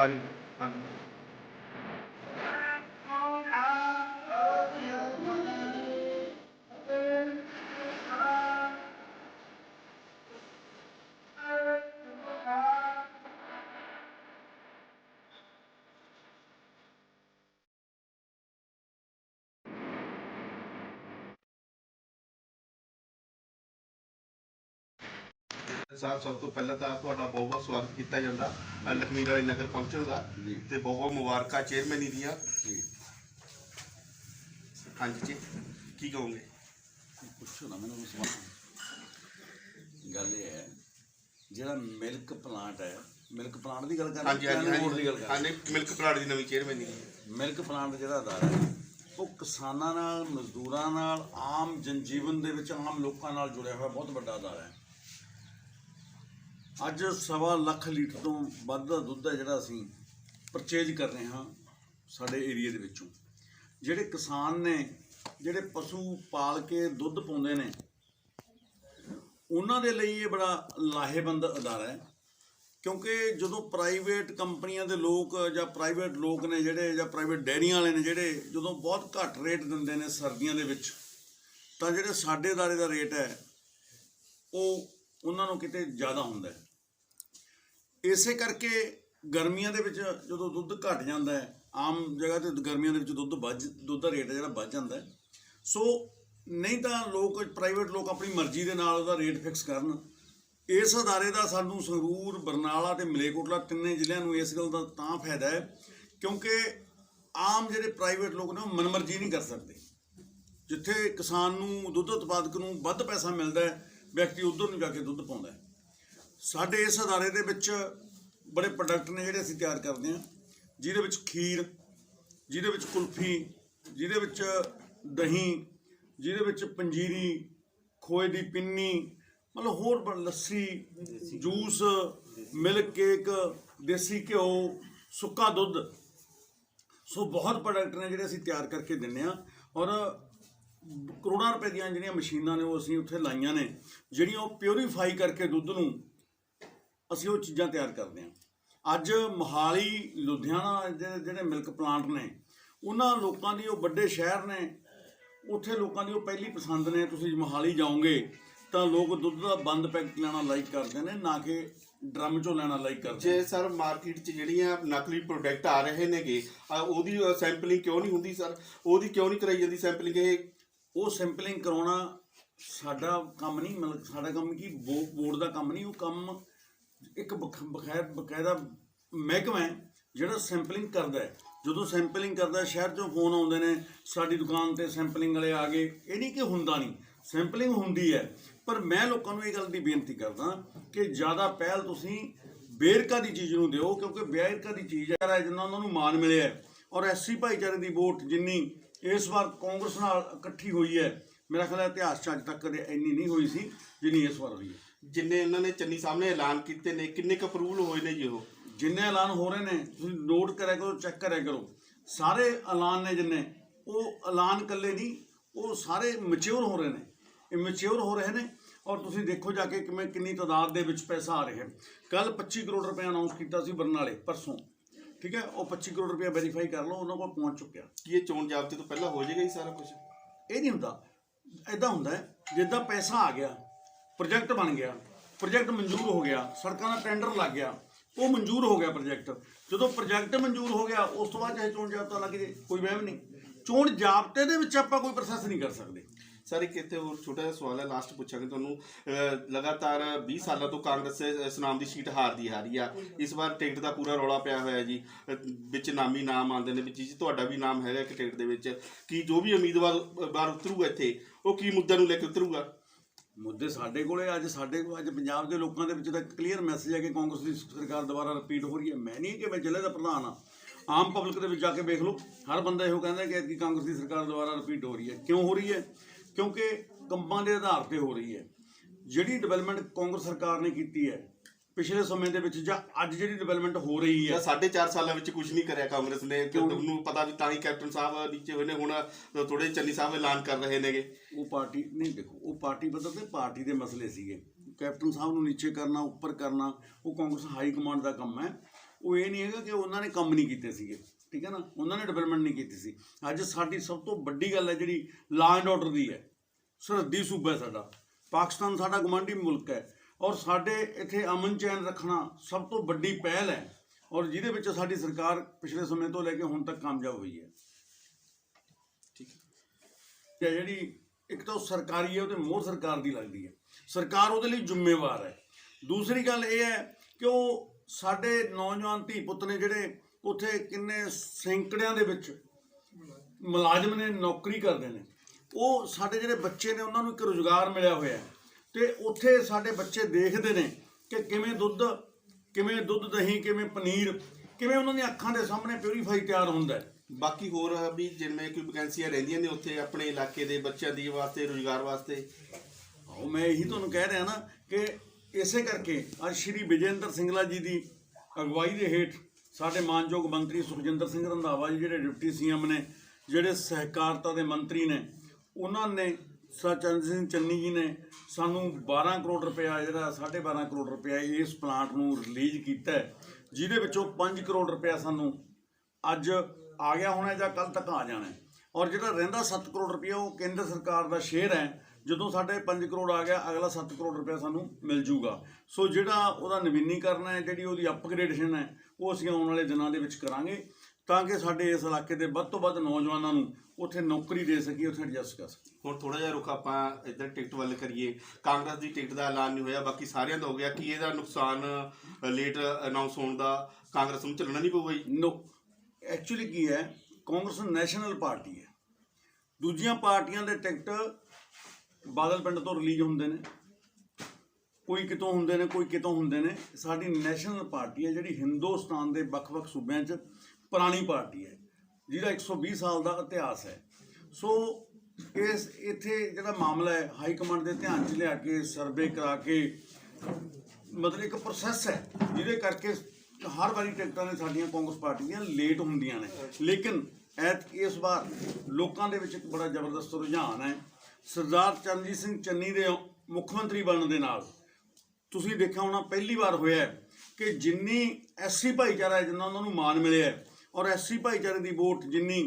ਬਾਰੀ ਹਾਂ ਸਾਹਿਬ ਸਭ ਤੋਂ ਪਹਿਲਾਂ ਤਾਂ ਤੁਹਾਡਾ ਬਹੁਤ ਬਹੁਤ ਸਵਾਗਤ ਕੀਤਾ ਜਾਂਦਾ ਲਖਮੀ ਵਾਲੇ ਨਗਰ ਪਹੁੰਚਣ ਦਾ। ਤੇ ਬਹੁਤ ਬਹੁਤ ਮੁਬਾਰਕਾਂ ਚੇਅਰਮੈਨੀ ਦੀਆਂ। ਹਾਂਜੀ ਜੀ ਕੀ ਕਹੋਗੇ? ਪੁੱਛੋ ਨਾ ਮੈਨੂੰ ਉਸ ਵਾਰ ਗੱਲ ਇਹ ਹੈ ਜਿਹੜਾ ਮਿਲਕ ਪਲਾਂਟ ਹੈ ਮਿਲਕ ਪਲਾਂਟ ਦੀ ਗੱਲ ਕਰ ਹਾਂਜੀ ਹਾਂਜੀ ਬੋਰਡ ਦੀ ਗੱਲ ਹਾਂਜੀ ਕਰ ਹਾਂਜੀ ਮਿਲਕ ਪਲਾਟ ਦੀ ਨਵੀਂ ਚੇਅਰਮੈਨੀ ਮਿਲਕ ਪਲਾਂਟ ਜਿਹੜਾ ਅਦਾਰਾ ਹੈ ਉਹ ਕਿਸਾਨਾਂ ਨਾਲ ਮਜ਼ਦੂਰਾਂ ਨਾਲ ਆਮ ਜਨਜੀਵਨ ਦੇ ਵਿੱਚ ਆਮ ਲੋਕਾਂ ਨਾਲ ਜੁੜਿਆ ਹੋਇਆ ਬਹੁਤ ਵੱਡਾ ਅਦਾਰਾ ਹੈ। ਅੱਜ ਸਵਾ ਲੱਖ ਲੀਟਰ ਤੋਂ ਵੱਧ ਦਾ ਦੁੱਧ ਹੈ ਜਿਹੜਾ ਅਸੀਂ ਪਰਚੇਜ ਕਰ ਰਹੇ ਹਾਂ ਸਾਡੇ ਏਰੀਆ ਦੇ ਵਿੱਚੋਂ। ਜਿਹੜੇ ਕਿਸਾਨ ਨੇ, ਜਿਹੜੇ ਪਸ਼ੂ ਪਾਲ ਕੇ ਦੁੱਧ ਪਾਉਂਦੇ ਨੇ, ਉਹਨਾਂ ਦੇ ਲਈ ਇਹ ਬੜਾ ਲਾਹੇਵੰਦ ਅਦਾਰਾ ਹੈ। ਕਿਉਂਕਿ ਜਦੋਂ ਪ੍ਰਾਈਵੇਟ ਕੰਪਨੀਆਂ ਦੇ ਲੋਕ ਜਾਂ ਪ੍ਰਾਈਵੇਟ ਲੋਕ ਨੇ ਜਿਹੜੇ, ਜਾਂ ਪ੍ਰਾਈਵੇਟ ਡੈਰੀਆਂ ਵਾਲੇ ਨੇ ਜਿਹੜੇ, ਜਦੋਂ ਬਹੁਤ ਘੱਟ ਰੇਟ ਦਿੰਦੇ ਨੇ ਸਰਦੀਆਂ ਦੇ ਵਿੱਚ, ਤਾਂ ਜਿਹੜੇ ਸਾਡੇ ਦਾਰੇ ਦਾ ਰੇਟ ਹੈ, ਉਹ ਉਹਨਾਂ ਨੂੰ ਕਿਤੇ ਜ਼ਿਆਦਾ ਹੁੰਦਾ ਹੈ। ਇਸੇ ਕਰਕੇ ਗਰਮੀਆਂ ਦੇ ਵਿੱਚ ਜਦੋਂ ਦੁੱਧ ਘਟ ਜਾਂਦਾ ਹੈ, ਆਮ ਜਗ੍ਹਾ ਤੇ ਗਰਮੀਆਂ ਦੇ ਵਿੱਚ ਦੁੱਧ ਵੱਧ, ਦੁੱਧ ਦਾ ਰੇਟ ਜਿਹੜਾ ਵੱਧ ਜਾਂਦਾ ਸੋ ਨਹੀਂ ਤਾਂ ਲੋਕ ਪ੍ਰਾਈਵੇਟ ਲੋਕ ਆਪਣੀ ਮਰਜ਼ੀ ਦੇ ਨਾਲ ਉਹਦਾ ਰੇਟ ਫਿਕਸ ਕਰਨ। ਇਸ ਅਦਾਰੇ ਦਾ ਸਾਨੂੰ ਸੰਗਰੂਰ, ਬਰਨਾਲਾ ਤੇ ਮਲੇਕੋਟਲਾ ਤਿੰਨੇ ਜ਼ਿਲ੍ਹਿਆਂ ਨੂੰ ਇਸ ਗੱਲ ਦਾ ਤਾਂ ਫਾਇਦਾ ਹੈ, ਕਿਉਂਕਿ ਆਮ ਜਿਹੜੇ ਪ੍ਰਾਈਵੇਟ ਲੋਕ ਨੇ ਉਹ ਮਨਮਰਜ਼ੀ ਨਹੀਂ ਕਰ ਸਕਦੇ। ਜਿੱਥੇ ਕਿਸਾਨ ਨੂੰ, ਦੁੱਧ ਉਤਪਾਦਕ ਨੂੰ ਵੱਧ ਪੈਸਾ ਮਿਲਦਾ ਹੈ, ਵਿਅਕਤੀ ਉਧਰ ਨੂੰ ਜਾ ਕੇ ਦੁੱਧ ਪਾਉਂਦਾ ਹੈ। ਸਾਡੇ ਇਸ ਅਦਾਰੇ ਦੇ ਵਿੱਚ ਬੜੇ ਪ੍ਰੋਡਕਟ ਨੇ ਜਿਹੜੇ ਅਸੀਂ ਤਿਆਰ ਕਰਦੇ ਹਾਂ। ਜਿਹਦੇ ਵਿੱਚ ਖੀਰ ਜਿਹਦੇ ਵਿੱਚ ਕੁਲਫੀ ਜਿਹਦੇ ਵਿੱਚ ਦਹੀਂ ਜਿਹਦੇ ਵਿੱਚ ਪੰਜੀਰੀ ਖੋਏ ਦੀ ਪਿੰਨੀ ਮਤਲਬ ਹੋਰ ਲੱਸੀ ਜੂਸ ਮਿਲਕ ਕੇਕ ਦੇਸੀ ਘਿਓ ਸੁੱਕਾ ਦੁੱਧ। ਸੋ ਬਹੁਤ ਪ੍ਰੋਡਕਟ ਨੇ ਜਿਹੜੇ ਅਸੀਂ ਤਿਆਰ ਕਰਕੇ ਦਿੰਨੇ ਆ ਔਰ ਕਰੋੜਾਂ ਰੁਪਏ ਦੀਆਂ ਜਿਹੜੀਆਂ ਮਸ਼ੀਨਾਂ ਨੇ ਉਹ ਅਸੀਂ ਉੱਥੇ ਲਾਈਆਂ ਨੇ ਜਿਹੜੀਆਂ ਉਹ ਪਿਉਰੀਫਾਈ ਕਰਕੇ ਦੁੱਧ ਨੂੰ ਅਸੀਂ ਉਹ ਚੀਜ਼ਾਂ ਤਿਆਰ ਕਰਦੇ ਹਾਂ। ਅੱਜ ਮੋਹਾਲੀ ਲੁਧਿਆਣਾ ਜਿਹੜੇ ਮਿਲਕ ਪਲਾਂਟ ਨੇ ਉਹਨਾਂ ਲੋਕਾਂ ਦੀ ਉਹ ਵੱਡੇ ਸ਼ਹਿਰ ਨੇ ਉੱਥੇ ਲੋਕਾਂ ਦੀ ਉਹ ਪਹਿਲੀ ਪਸੰਦ ਨੇ ਤੁਸੀਂ ਮੋਹਾਲੀ ਜਾਓਗੇ ਤਾਂ ਲੋਕ ਦੁੱਧ ਦਾ ਬੰਦ ਪੈਕਟ ਲੈਣਾ ਲਾਈਕ ਕਰਦੇ ਨੇ ਨਾ ਕਿ ਡਰਮ ਚੋਂ ਲੈਣਾ ਲਾਈਕ ਕਰਦੇ ਜੇ ਸਰ ਮਾਰਕੀਟ 'ਚ ਜਿਹੜੀਆਂ ਨਕਲੀ ਪ੍ਰੋਡਕਟ ਆ ਰਹੇ ਨੇਗੇ ਉਹਦੀ ਸੈਂਪਲਿੰਗ ਕਿਉਂ ਨਹੀਂ ਹੁੰਦੀ ਸਰ? ਉਹਦੀ ਕਿਉਂ ਨਹੀਂ ਕਰਾਈ ਜਾਂਦੀ ਸੈਂਪਲਿੰਗ ਇਹ? ਉਹ ਸੈਂਪਲਿੰਗ ਕਰਾਉਣਾ ਸਾਡਾ ਕੰਮ ਨਹੀਂ ਮਤਲਬ ਸਾਡਾ ਕੰਮ ਕੀ ਬੋਰਡ ਦਾ ਕੰਮ ਨਹੀਂ ਉਹ ਕੰਮ ਇੱਕ ਬਖ- ਬਖੈਰ ਬਕਾਇਦਾ ਮਹਿਕਮਾ ਹੈ, ਜਿਹੜਾ ਸੈਂਪਲਿੰਗ ਕਰਦਾ ਹੈ। ਜਦੋਂ ਸੈਂਪਲਿੰਗ ਕਰਦਾ ਸ਼ਹਿਰ ਚੋਂ ਫੋਨ ਆਉਂਦੇ ਨੇ, ਸਾਡੀ ਦੁਕਾਨ ਤੇ ਸੈਂਪਲਿੰਗ ਵਾਲੇ ਆ ਗਏ। ਇਹ ਨਹੀਂ ਕਿ ਹੁੰਦਾ ਨਹੀਂ, ਸੈਂਪਲਿੰਗ ਹੁੰਦੀ ਹੈ। ਪਰ ਮੈਂ ਲੋਕਾਂ ਨੂੰ ਇਹ ਗੱਲ ਦੀ ਬੇਨਤੀ ਕਰਦਾ ਕਿ ਜ਼ਿਆਦਾ ਪਹਿਲ ਤੁਸੀਂ ਬੇਰਕਾ ਦੀ ਚੀਜ਼ ਨੂੰ ਦਿਓ, ਕਿਉਂਕਿ ਬੇਰਕਾ ਦੀ ਚੀਜ਼ ਹੈ, ਜਿੰਨਾ ਉਹਨਾਂ ਨੂੰ ਮਾਨ ਮਿਲਿਆ ਹੈ। ਔਰ ਐਸਸੀ ਭਾਈਚਾਰੇ ਦੀ ਵੋਟ ਜਿੰਨੀ ਇਸ ਵਾਰ ਕਾਂਗਰਸ ਨਾਲ ਇਕੱਠੀ ਹੋਈ ਹੈ, ਮੇਰਾ ਖਿਆਲ ਹੈ ਇਤਿਹਾਸ 'ਚ ਅੱਜ ਤੱਕ ਕਦੇ ਇੰਨੀ ਨਹੀਂ ਹੋਈ ਸੀ, ਜਿੰਨੀ ਇਸ ਵਾਰ ਹੋਈ ਹੈ। ਜਿੰਨੇ ਇਹਨਾਂ ਨੇ ਚੰਨੀ ਸਾਹਿਬ ਨੇ ਐਲਾਨ ਕੀਤੇ ਨੇ ਕਿੰਨੇ ਕੁ ਅਪਰੂਵਲ ਹੋਏ ਨੇ ਜੀ ਉਹ? ਜਿੰਨੇ ਐਲਾਨ ਹੋ ਰਹੇ ਨੇ ਤੁਸੀਂ ਨੋਟ ਕਰਿਆ ਕਰੋ ਚੈੱਕ ਕਰਿਆ ਕਰੋ। ਸਾਰੇ ਐਲਾਨ ਨੇ ਜਿੰਨੇ ਉਹ ਐਲਾਨ ਕੱਲੇ ਨਹੀਂ ਉਹ ਸਾਰੇ ਮੈਚੁਰ ਹੋ ਰਹੇ ਨੇ। ਇਹ ਮੈਚੁਰ ਹੋ ਰਹੇ ਨੇ ਔਰ ਤੁਸੀਂ ਦੇਖੋ ਜਾ ਕੇ ਕਿਵੇਂ ਕਿੰਨੀ ਤਾਦਾਦ ਦੇ ਵਿੱਚ ਪੈਸਾ ਆ ਰਿਹਾ ਕੱਲ 25 ਕਰੋੜ ਰੁਪਏ ਅਨਾਉਂਸ ਕੀਤਾ ਸੀ ਬਰਨਾਲੇ ਪਰਸੋਂ। ਠੀਕ ਹੈ? ਉਹ 25 ਕਰੋੜ ਰੁਪਏ ਵੈਰੀਫਾਈ ਕਰ ਲਓ ਉਹਨਾਂ ਕੋਲ ਪਹੁੰਚ ਚੁੱਕਿਆ। ਕੀ ਇਹ ਚੋਣ ਜਾਬਤੇ ਤੋਂ ਪਹਿਲਾਂ ਹੋ ਜਾਏਗਾ ਹੀ ਸਾਰਾ ਕੁਝ ਇਹ ਨਹੀਂ ਹੁੰਦਾ। ਐਦਾਂ ਹੁੰਦਾ ਜਿੱਦਾਂ ਪੈਸਾ ਆ ਗਿਆ ਪ੍ਰੋਜੈਕਟ ਬਣ ਗਿਆ, ਪ੍ਰੋਜੈਕਟ ਮਨਜ਼ੂਰ ਹੋ ਗਿਆ, ਸੜਕਾਂ ਦਾ ਟੈਂਡਰ ਲੱਗ ਗਿਆ, ਉਹ ਮਨਜ਼ੂਰ ਹੋ ਗਿਆ ਪ੍ਰੋਜੈਕਟ। ਜਦੋਂ ਪ੍ਰੋਜੈਕਟ ਮਨਜ਼ੂਰ ਹੋ ਗਿਆ, ਉਸ ਤੋਂ ਬਾਅਦ ਚਾਹੇ ਚੋਣ ਜਾਬਤਾ ਲੱਗ ਜੇ, ਕੋਈ ਵਹਿਮ ਨਹੀਂ। ਚੋਣ ਜਾਬਤੇ ਦੇ ਵਿੱਚ ਆਪਾਂ ਕੋਈ ਪ੍ਰੋਸੈਸ ਨਹੀਂ ਕਰ ਸਕਦੇ। ਸਰ, ਇੱਕ ਇੱਥੇ ਹੋਰ ਛੋਟਾ ਜਿਹਾ ਸਵਾਲ ਹੈ ਲਾਸਟ ਪੁੱਛਾਂਗੇ ਤੁਹਾਨੂੰ। ਲਗਾਤਾਰ 20 ਸਾਲਾਂ ਤੋਂ ਕਾਂਗਰਸ ਇਸ ਨਾਮ ਦੀ ਸੀਟ ਹਾਰਦੀ ਆ ਰਹੀ ਆ। ਇਸ ਵਾਰ ਟਿਕਟ ਦਾ ਪੂਰਾ ਰੌਲਾ ਪਿਆ ਹੋਇਆ ਜੀ। ਵਿੱਚ ਨਾਮੀ ਨਾਮ ਆਉਂਦੇ ਨੇ, ਵਿੱਚ ਜੀ, ਤੁਹਾਡਾ ਵੀ ਨਾਮ ਹੈਗਾ ਇੱਕ ਟਿਕਟ ਦੇ ਵਿੱਚ। ਕੀ ਜੋ ਵੀ ਉਮੀਦਵਾਰ, ਅਹ, ਬਾਹਰ ਉਤਰੂਗਾ ਇੱਥੇ, ਉਹ ਕੀ ਮੁੱਦਿਆਂ ਨੂੰ ਲੈ ਕੇ ਉਤਰੂਗਾ? ਮੁੱਦੇ ਸਾਡੇ ਕੋਲੇ ਅੱਜ ਸਾਡੇ ਕੋਲ, ਅੱਜ ਪੰਜਾਬ ਦੇ ਲੋਕਾਂ ਦੇ ਵਿੱਚ ਤਾਂ ਕਲੀਅਰ ਮੈਸੇਜ ਹੈ ਕਿ ਕਾਂਗਰਸ ਦੀ ਸਰਕਾਰ ਦੁਬਾਰਾ ਰਿਪੀਟ ਹੋ ਰਹੀ ਹੈ। ਮੈਂ ਨਹੀਂ ਕਿ ਮੈਂ ਜ਼ਿਲ੍ਹੇ ਦਾ ਪ੍ਰਧਾਨ ਆ ਆਮ ਪਬਲਿਕ ਦੇ ਵਿੱਚ ਜਾ ਕੇ ਵੇਖ ਲਓ। ਹਰ ਬੰਦਾ ਇਹੋ ਕਹਿੰਦਾ ਕਿ ਐਤਕੀ ਕਾਂਗਰਸ ਦੀ ਸਰਕਾਰ ਦੁਬਾਰਾ ਰਿਪੀਟ ਹੋ ਰਹੀ ਹੈ। ਕਿਉਂ ਹੋ ਰਹੀ ਹੈ? ਕਿਉਂਕਿ ਕੰਮਾਂ ਦੇ ਆਧਾਰ ਤੇ ਹੋ ਰਹੀ ਹੈ। ਜਿਹੜੀ ਡਿਵੈਲਪਮੈਂਟ ਕਾਂਗਰਸ ਸਰਕਾਰ ਨੇ ਕੀਤੀ ਹੈ ਪਿਛਲੇ ਸਮੇਂ ਦੇ ਵਿੱਚ ਜਾਂ ਅੱਜ ਜਿਹੜੀ ਡਿਵੈਲਪਮੈਂਟ ਹੋ ਰਹੀ ਹੈ। ਜਾਂ ਸਾਢੇ ਚਾਰ ਸਾਲਾਂ ਵਿੱਚ ਕੁਝ ਨਹੀਂ ਕਰਿਆ ਕਾਂਗਰਸ ਨੇ ਤੇ ਤੁਹਾਨੂੰ ਪਤਾ ਵੀ ਤਾਂ ਹੀ ਕੈਪਟਨ ਸਾਹਿਬ ਨੀਚੇ ਹੋਏ ਨੇ ਹੁਣ ਥੋੜੇ ਚੰਨੀ ਸਾਹਿਬ ਐਲਾਨ ਕਰ ਰਹੇ ਨੇਗੇ। ਉਹ ਪਾਰਟੀ ਨਹੀਂ ਦੇਖੋ ਉਹ ਪਾਰਟੀ ਬਦਲ ਤੇ ਪਾਰਟੀ ਦੇ ਮਸਲੇ ਸੀਗੇ। ਕੈਪਟਨ ਸਾਹਿਬ ਨੂੰ ਨੀਚੇ ਕਰਨਾ ਉੱਪਰ ਕਰਨਾ ਉਹ ਕਾਂਗਰਸ ਹਾਈ ਕਮਾਂਡ ਦਾ ਕੰਮ ਹੈ। ਉਹ ਇਹ ਨਹੀਂ ਹੈਗਾ ਕਿ ਉਹਨਾਂ ਨੇ ਕੰਮ ਨਹੀਂ ਕੀਤੇ ਸੀਗੇ ਠੀਕ ਹੈ ਨਾ? ਉਹਨਾਂ ਨੇ ਡਿਵੈਲਪਮੈਂਟ ਨਹੀਂ ਕੀਤੀ ਸੀ। ਅੱਜ ਸਾਡੀ ਸਭ ਤੋਂ ਵੱਡੀ ਗੱਲ ਹੈ ਜਿਹੜੀ ਲਾ ਐਂਡ ਆਰਡਰ ਦੀ ਹੈ। ਸਰਹੱਦੀ ਸੂਬਾ ਸਾਡਾ। ਪਾਕਿਸਤਾਨ ਸਾਡਾ ਗੁਆਂਢੀ ਮੁਲਕ ਹੈ। ਔਰ ਸਾਡੇ ਇੱਥੇ ਅਮਨ ਚੈਨ ਰੱਖਣਾ ਸਭ ਤੋਂ ਵੱਡੀ ਪਹਿਲ ਹੈ ਔਰ ਜਿਹਦੇ ਵਿੱਚ ਸਾਡੀ ਸਰਕਾਰ ਪਿਛਲੇ ਸਮੇਂ ਤੋਂ ਲੈ ਕੇ ਹੁਣ ਤੱਕ ਕਾਮਯਾਬ ਹੋਈ ਹੈ। ਠੀਕ ਤੇ ਜਿਹੜੀ ਇੱਕ ਤਾਂ ਉਹ ਸਰਕਾਰੀ ਹੈ ਉਹਦੇ ਮੋਹਰ ਸਰਕਾਰ ਦੀ ਲੱਗਦੀ ਹੈ। ਸਰਕਾਰ ਉਹਦੇ ਲਈ ਜ਼ਿੰਮੇਵਾਰ ਹੈ। ਦੂਸਰੀ ਗੱਲ ਇਹ ਹੈ ਕਿ ਉਹ ਸਾਡੇ ਨੌਜਵਾਨ ਧੀ ਪੁੱਤ ਨੇ ਜਿਹੜੇ ਉੱਥੇ ਕਿੰਨੇ ਸੈਂਕੜਿਆਂ ਦੇ ਵਿੱਚ ਮੁਲਾਜ਼ਮ ਨੇ ਨੌਕਰੀ ਕਰਦੇ ਨੇ ਉਹ ਸਾਡੇ ਜਿਹੜੇ ਬੱਚੇ ਨੇ ਉਹਨਾਂ ਨੂੰ ਇੱਕ ਰੁਜ਼ਗਾਰ ਮਿਲਿਆ ਹੋਇਆ ਹੈ। ਤੇ ਉੱਥੇ ਸਾਡੇ ਬੱਚੇ ਦੇਖਦੇ ਨੇ ਕਿ ਕਿਵੇਂ ਦੁੱਧ ਕਿਵੇਂ ਦੁੱਧ ਦਹੀਂ ਕਿਵੇਂ ਪਨੀਰ ਕਿਵੇਂ ਉਹਨਾਂ ਦੀਆਂ ਅੱਖਾਂ ਦੇ ਸਾਹਮਣੇ ਪਿਉਰੀਫਾਈ ਤਿਆਰ ਹੁੰਦਾ ਹੈ। ਬਾਕੀ ਹੋਰ ਵੀ ਜਿਵੇਂ ਕੋਈ ਵੈਕੈਂਸੀਆਂ ਰਹਿੰਦੀਆਂ ਨੇ ਉੱਥੇ ਆਪਣੇ ਇਲਾਕੇ ਦੇ ਬੱਚਿਆਂ ਦੀ ਵਾਸਤੇ ਰੋਜ਼ਗਾਰ ਵਾਸਤੇ। ਉਹ ਮੈਂ ਇਹੀ ਤੁਹਾਨੂੰ ਕਹਿ ਰਿਹਾ ਨਾ ਕਿ ਇਸੇ ਕਰਕੇ ਅੱਜ ਸ਼੍ਰੀ ਵਿਜੇਂਦਰ ਸਿੰਗਲਾ ਜੀ ਦੀ ਅਗਵਾਈ ਦੇ ਹੇਠ ਸਾਡੇ ਮਾਨਯੋਗ ਮੰਤਰੀ ਸੁਖਜਿੰਦਰ ਸਿੰਘ ਰੰਧਾਵਾ ਜੀ ਜਿਹੜੇ ਡਿਪਟੀ ਸੀਐਮ ਨੇ ਜਿਹੜੇ ਸਹਿਕਾਰਤਾ ਦੇ ਮੰਤਰੀ ਨੇ ਉਹਨਾਂ ਨੇ ਸਚਨ ਸਿੰਘ ਚੰਨੀ ਜੀ ਨੇ ਸਾਨੂੰ 12 ਕਰੋੜ ਰੁਪਇਆ ਜਿਹੜਾ 12.5 ਕਰੋੜ ਰੁਪਇਆ ਇਸ ਪਲਾਂਟ ਨੂੰ ਰਿਲੀਜ਼ ਕੀਤਾ ਜਿਹਦੇ ਵਿੱਚੋਂ 5 ਕਰੋੜ ਰੁਪਇਆ ਸਾਨੂੰ ਅੱਜ ਆ ਗਿਆ ਹੋਣਾ ਜਾਂ ਕੱਲ ਤੱਕ ਆ ਜਾਣਾ ਔਰ ਜਿਹੜਾ ਰਹਿੰਦਾ 7 ਕਰੋੜ ਰੁਪਇਆ ਉਹ ਕੇਂਦਰ ਸਰਕਾਰ ਦਾ ਸ਼ੇਅਰ ਹੈ, ਜਦੋਂ ਸਾਡੇ 5 ਕਰੋੜ ਆ ਗਿਆ, ਅਗਲਾ 7 ਕਰੋੜ ਰੁਪਇਆ ਸਾਨੂੰ ਮਿਲ ਜੂਗਾ ਸੋ ਜਿਹੜਾ ਉਹਦਾ ਨਵੀਨੀਕਰਨ ਹੈ, ਜਿਹੜੀ ਉਹਦੀ ਅਪਗ੍ਰੇਡੇਸ਼ਨ ਹੈ, ਉਹ ਅਸੀਂ ਆਉਣ ਵਾਲੇ ਦਿਨਾਂ ਦੇ ਵਿੱਚ ਕਰਾਂਗੇ। ਤਾਂ ਕਿ ਸਾਡੇ ਇਸ ਇਲਾਕੇ ਦੇ ਵੱਧ ਤੋਂ ਵੱਧ ਨੌਜਵਾਨਾਂ ਨੂੰ ਉੱਥੇ ਨੌਕਰੀ ਦੇ ਸਕੀਏ ਉੱਥੇ ਐਡਜਸਟ ਕਰ ਸਕੀਏ। ਹੁਣ ਥੋੜਾ ਜਿਹਾ ਰੁਖ ਆਪਾਂ ਇੱਧਰ ਟਿਕਟ ਵੱਲ ਕਰੀਏ। ਕਾਂਗਰਸ ਦੀ ਟਿਕਟ ਦਾ ਐਲਾਨ ਨਹੀਂ ਹੋਇਆ ਬਾਕੀ ਸਾਰਿਆਂ ਦਾ ਹੋ ਗਿਆ। ਕੀ ਇਹਦਾ ਨੁਕਸਾਨ ਲੇਟ ਅਨਾਉਂਸ ਹੋਣ ਦਾ ਕਾਂਗਰਸ ਨੂੰ ਚੱਲਣਾ ਨਹੀਂ ਪਊਗਾ ਜੀ? ਨੋ ਐਕਚੁਅਲੀ ਕੀ ਹੈ ਕਾਂਗਰਸ ਨੈਸ਼ਨਲ ਪਾਰਟੀ ਹੈ। ਦੂਜੀਆਂ ਪਾਰਟੀਆਂ ਦੇ ਟਿਕਟ ਬਾਦਲ ਪਿੰਡ ਤੋਂ ਰਿਲੀਜ਼ ਹੁੰਦੇ ਨੇ। ਕੋਈ ਕਿਤੋਂ ਹੁੰਦੇ ਨੇ ਕੋਈ ਕਿਤੋਂ ਹੁੰਦੇ ਨੇ। ਸਾਡੀ ਨੈਸ਼ਨਲ ਪਾਰਟੀ ਹੈ ਜਿਹੜੀ ਹਿੰਦੁਸਤਾਨ ਦੇ ਵੱਖ-ਵੱਖ ਸੂਬਿਆਂ 'ਚ ਪੁਰਾਣੀ ਪਾਰਟੀ ਹੈ ਜਿਹਦਾ 120 ਸਾਲ ਦਾ ਇਤਿਹਾਸ ਹੈ। ਸੋ ਇਸ, ਇੱਥੇ ਜਿਹੜਾ ਮਾਮਲਾ ਹੈ, ਹਾਈ ਕਮਾਂਡ ਦੇ ਧਿਆਨ 'ਚ ਲਿਆ ਕੇ, ਸਰਵੇ ਕਰਾ ਕੇ, ਮਤਲਬ ਇੱਕ ਪ੍ਰੋਸੈਸ ਹੈ, ਜਿਹਦੇ ਕਰਕੇ ਹਰ ਵਾਰੀ ਟਿਕਟਾਂ ਨੇ ਸਾਡੀਆਂ ਕਾਂਗਰਸ ਪਾਰਟੀ ਦੀਆਂ ਲੇਟ ਹੁੰਦੀਆਂ ਨੇ। ਲੇਕਿਨ ਐਤ, ਇਸ ਵਾਰ ਲੋਕਾਂ ਦੇ ਵਿੱਚ ਇੱਕ ਬੜਾ ਜ਼ਬਰਦਸਤ ਰੁਝਾਨ ਹੈ। ਸਰਦਾਰ ਚਰਨਜੀਤ ਸਿੰਘ ਚੰਨੀ ਦੇ ਮੁੱਖ ਮੰਤਰੀ ਬਣਨ ਦੇ ਨਾਲ, ਤੁਸੀਂ ਦੇਖਿਆ ਹੋਣਾ, ਪਹਿਲੀ ਵਾਰ ਹੋਇਆ ਕਿ ਜਿੰਨੀ ਐਸਸੀ ਭਾਈਚਾਰਾ ਹੈ, ਜਿੰਨਾ ਉਹਨਾਂ ਨੂੰ ਮਾਣ ਮਿਲਿਆ ਹੈ ਔਰ ਐਸਸੀ ਭਾਈਚਾਰੇ ਦੀ ਵੋਟ ਜਿੰਨੀ